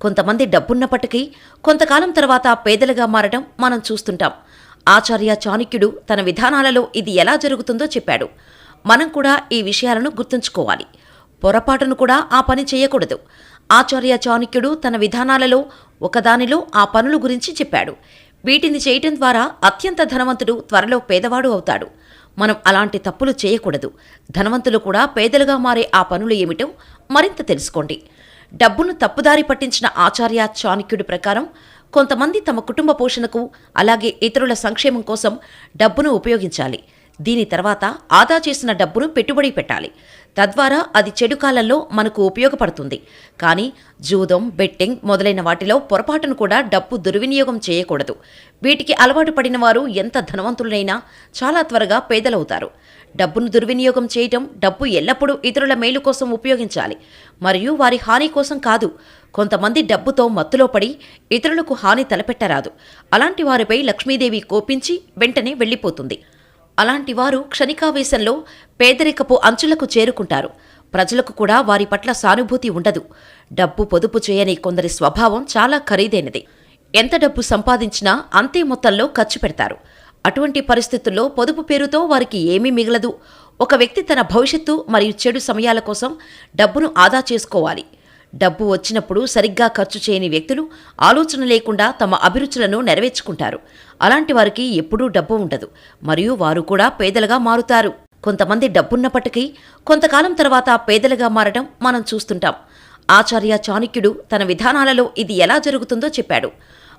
కొంతమంది డబ్బున్నప్పటికీ కొంతకాలం తర్వాత పేదలుగా మారడం మనం చూస్తుంటాం. ఆచార్య చాణక్యుడు తన విధానాలలో ఇది ఎలా జరుగుతుందో చెప్పాడు. మనం కూడా ఈ విషయాలను గుర్తుంచుకోవాలి. పొరపాటును కూడా ఆ పని చేయకూడదు. ఆచార్య చాణక్యుడు తన విధానాలలో ఒకదానిలో ఆ పనుల గురించి చెప్పాడు. వీటిని చేయటం ద్వారా అత్యంత ధనవంతుడు త్వరలో పేదవాడు అవుతాడు. మనం అలాంటి తప్పులు చేయకూడదు. ధనవంతులు కూడా పేదలుగా మారే ఆ పనులు ఏమిటో మరింత తెలుసుకోండి. డబ్బును తప్పుదారి పట్టించిన ఆచార్య చాణక్యుడి ప్రకారం కొంతమంది తమ కుటుంబ పోషణకు అలాగే ఇతరుల సంక్షేమం కోసం డబ్బును ఉపయోగించాలి. దీని తర్వాత ఆదా చేసిన డబ్బును పెట్టుబడి పెట్టాలి. తద్వారా అది చెడు కాలంలో మనకు ఉపయోగపడుతుంది. కానీ జూదం బెట్టింగ్ మొదలైన వాటిలో పొరపాటును కూడా డబ్బు దుర్వినియోగం చేయకూడదు. వీటికి అలవాటు పడిన వారు ఎంత ధనవంతులైనా చాలా త్వరగా పేదలవుతారు. డబ్బును దుర్వినియోగం చేయటం డబ్బు ఎల్లప్పుడూ ఇతరుల మేలు కోసం ఉపయోగించాలి. మరియు వారి హాని కోసం కాదు. కొంతమంది డబ్బుతో మత్తులో పడి ఇతరులకు హాని తలపెట్టరాదు. అలాంటి వారిపై లక్ష్మీదేవి కోపించి వెంటనే వెళ్ళిపోతుంది. అలాంటి వారు క్షణికావేశంలో పేదరికపు అంచులకు చేరుకుంటారు. ప్రజలకు కూడా వారి పట్ల సానుభూతి ఉండదు. డబ్బు పొదుపు చేయని కొందరి స్వభావం చాలా ఖరీదైనది. ఎంత డబ్బు సంపాదించినా అంతే మొత్తంలో ఖర్చు పెడతారు. అటువంటి పరిస్థితుల్లో పొదుపు పేరుతో వారికి ఏమీ మిగలదు. ఒక వ్యక్తి తన భవిష్యత్తు మరియు చెడు సమయాల కోసం డబ్బును ఆదా చేసుకోవాలి. డబ్బు వచ్చినప్పుడు సరిగ్గా ఖర్చు చేయని వ్యక్తులు ఆలోచన లేకుండా తమ అభిరుచులను నెరవేర్చుకుంటారు. అలాంటి వారికి ఎప్పుడూ డబ్బు ఉండదు. మరియు వారు కూడా పేదలుగా మారుతారు. కొంతమంది డబ్బున్నప్పటికీ కొంతకాలం తర్వాత పేదలుగా మారడం మనం చూస్తుంటాం. ఆచార్య చాణక్యుడు తన విధానాలలో ఇది ఎలా జరుగుతుందో చెప్పాడు.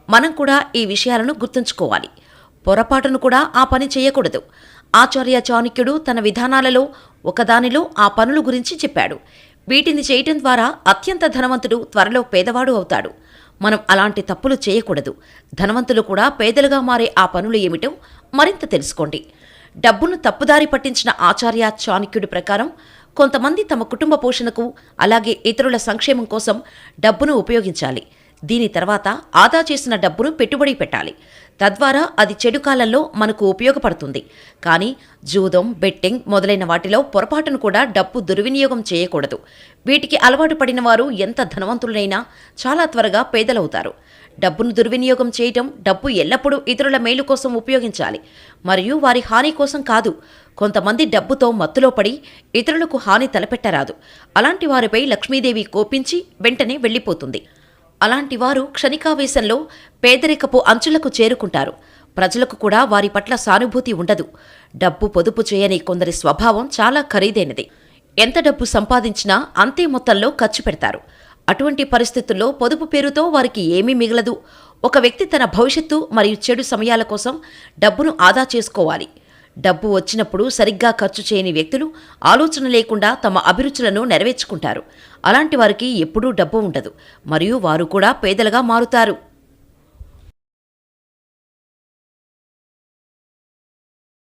మనం కూడా ఈ విషయాలను గుర్తుంచుకోవాలి. పొరపాటును కూడా ఆ పని చేయకూడదు. ఆచార్య చాణక్యుడు తన విధానాలలో ఒకదానిలో ఆ పనుల గురించి చెప్పాడు. వీటిని చేయటం ద్వారా అత్యంత ధనవంతుడు త్వరలో పేదవాడు అవుతాడు. మనం అలాంటి తప్పులు చేయకూడదు. ధనవంతులు కూడా పేదలుగా మారే ఆ పనులు ఏమిటో మరింత తెలుసుకోండి. డబ్బును తప్పుదారి పట్టించిన ఆచార్య చాణక్యుడి ప్రకారం కొంతమంది తమ కుటుంబ పోషణకు అలాగే ఇతరుల సంక్షేమం కోసం డబ్బును ఉపయోగించాలి. దీని తర్వాత ఆదా చేసిన డబ్బును పెట్టుబడి పెట్టాలి. తద్వారా అది చెడు కాలంలో మనకు ఉపయోగపడుతుంది. కానీ జూదం బెట్టింగ్ మొదలైన వాటిలో పొరపాటును కూడా డబ్బు దుర్వినియోగం చేయకూడదు. వీటికి అలవాటు పడిన వారు ఎంత ధనవంతులైనా చాలా త్వరగా పేదలవుతారు. డబ్బును దుర్వినియోగం చేయటం డబ్బు ఎల్లప్పుడూ ఇతరుల మేలు కోసం ఉపయోగించాలి. మరియు వారి హాని కోసం కాదు. కొంతమంది డబ్బుతో మత్తులో పడి ఇతరులకు హాని తలపెట్టరాదు. అలాంటి వారిపై లక్ష్మీదేవి కోపించి వెంటనే వెళ్ళిపోతుంది. అలాంటి వారు క్షణికావేశంలో పేదరికపు అంచులకు చేరుకుంటారు. ప్రజలకు కూడా వారి పట్ల సానుభూతి ఉండదు. డబ్బు పొదుపు చేయని కొందరి స్వభావం చాలా ఖరీదైనది. ఎంత డబ్బు సంపాదించినా అంతే మొత్తంలో ఖర్చు పెడతారు. అటువంటి పరిస్థితుల్లో పొదుపు పేరుతో వారికి ఏమీ మిగలదు. ఒక వ్యక్తి తన భవిష్యత్తు మరియు చెడు సమయాల కోసం డబ్బును ఆదా చేసుకోవాలి. డబ్బు వచ్చినప్పుడు సరిగ్గా ఖర్చు చేయని వ్యక్తులు ఆలోచన లేకుండా తమ అభిరుచులను నెరవేర్చుకుంటారు. అలాంటి వారికి ఎప్పుడూ డబ్బు ఉండదు. మరియు వారు కూడా పేదలుగా మారుతారు.